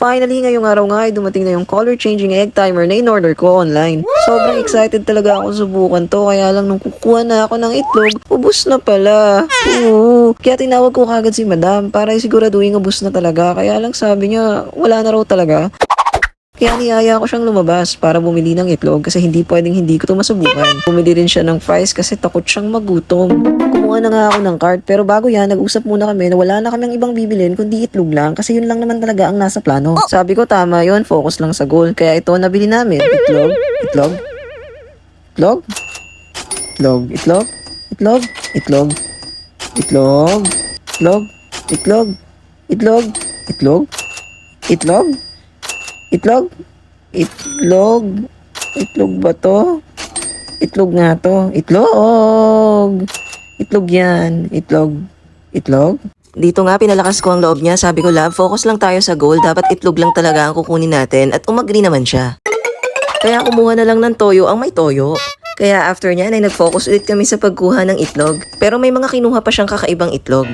Finally, ngayong araw nga ay dumating na yung color changing egg timer na in-order ko online. Sobrang excited talaga ako subukan to kaya lang nung kukuha na ako ng itlog, ubus na pala. Oo. Kaya tinawag ko kagad si madam para siguraduhin ubus na talaga. Kaya lang sabi niya, wala na raw talaga. Kaya niyaya ko siyang lumabas para bumili ng itlog kasi hindi pwedeng hindi ko ito masubukan. Bumili rin siya ng fries kasi takot siyang magutom. Kumuha na nga ako ng card pero bago yan, nag-usap muna kami na wala na kaming ibang bibilin kundi itlog lang kasi yun lang naman talaga ang nasa plano. Sabi ko tama yun, focus lang sa goal. Kaya ito nabili namin. Itlog, itlog, itlog, itlog, itlog, itlog, itlog, itlog, itlog, itlog, itlog, itlog, itlog, Itlog? Itlog? Itlog ba to? Itlog nga to. Itlog! Itlog yan. Itlog. Itlog? Dito nga, pinalakas ko ang loob niya. Sabi ko, love, focus lang tayo sa goal. Dapat itlog lang talaga ang kukunin natin. At umagri naman siya. Kaya kumuha na lang ng toyo ang may toyo. Kaya after niyan ay nag-focus ulit kami sa pagkuha ng itlog. Pero may mga kinuha pa siyang kakaibang itlog.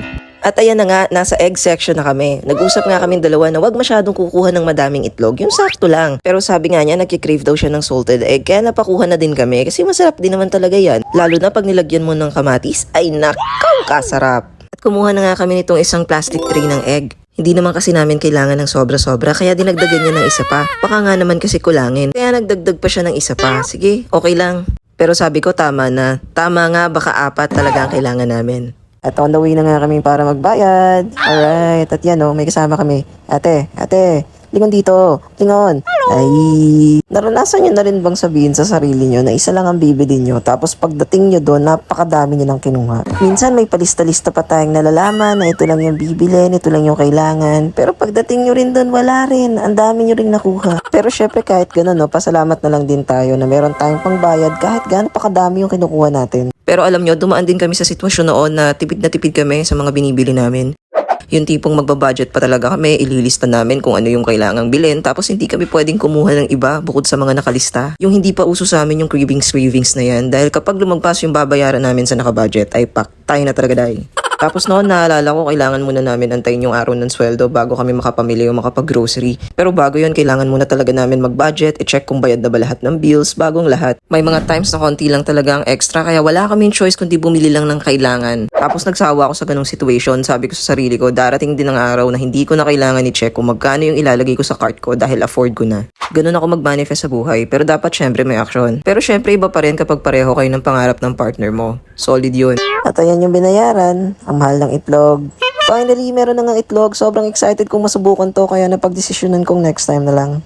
At ayan na nga, nasa egg section na kami. Nag-usap nga kami dalawa na wag masyadong kukuha ng madaming itlog. Yung sakto lang. Pero sabi nga niya, nagkikrave daw siya ng salted egg. Kaya napakuha na din kami. Kasi masarap din naman talaga yan. Lalo na pag nilagyan mo ng kamatis, ay nakaw kasarap. At kumuha na nga kami nitong isang plastic tray ng egg. Hindi naman kasi namin kailangan ng sobra-sobra kaya dinagdagan niya ng isa pa. Baka nga naman kasi kulangin. Kaya nagdagdag pa siya ng isa pa. Sige, okay lang. Pero sabi ko tama na. Tama nga baka apat talaga ang kailangan namin. At on the way na nga kami para magbayad. Alright. At yan oh, may kasama kami. Ate, ate, lingon dito. Lingon. Ay, naranasan nyo na rin bang sabihin sa sarili nyo na isa lang ang bibili nyo tapos pagdating nyo doon, napakadami nyo ng kinuha. Minsan may palista-lista pa tayong nalalaman na ito lang yung bibilin, ito lang yung kailangan. Pero pagdating nyo rin doon, wala rin. Ang dami nyo rin nakuha. Pero syempre kahit ganun, no, pasalamat na lang din tayo na meron tayong pangbayad kahit gaano pa kadami yung kinukuha natin. Pero alam nyo, dumaan din kami sa sitwasyon noon na tipid na tipid kami sa mga binibili namin. Yung tipong magbabudget pa talaga kami, ililista namin kung ano yung kailangang bilhin, tapos hindi kami pwedeng kumuha ng iba bukod sa mga nakalista. Yung hindi pa uso sa amin yung cravings cravings na yan, dahil kapag lumagpas yung babayaran namin sa nakabudget, ay pak, tayo na talaga dahil. Tapos noon naalala ko kailangan muna namin antayin yung araw ng sweldo bago kami makapamili o makapag-grocery. Pero bago yon kailangan muna talaga namin mag-budget, i-check kung bayad na ba lahat ng bills, bagong lahat. May mga times na konti lang talaga ang extra kaya wala kaming choice kundi bumili lang ng kailangan. Tapos nagsawa ako sa ganong situation, sabi ko sa sarili ko, darating din ang araw na hindi ko na kailangan i-check kung magkano yung ilalagay ko sa cart ko dahil afford ko na. Ganun ako mag-manifest sa buhay, pero dapat syempre may action. Pero syempre iba pa rin kapag pareho kayo ng pangarap ng partner mo. Solid yun. At ayan yung binayaran, ang mahal ng itlog. Finally, meron na nga itlog. Sobrang excited kong masubukan to kaya napagdesisyonan kong next time na lang.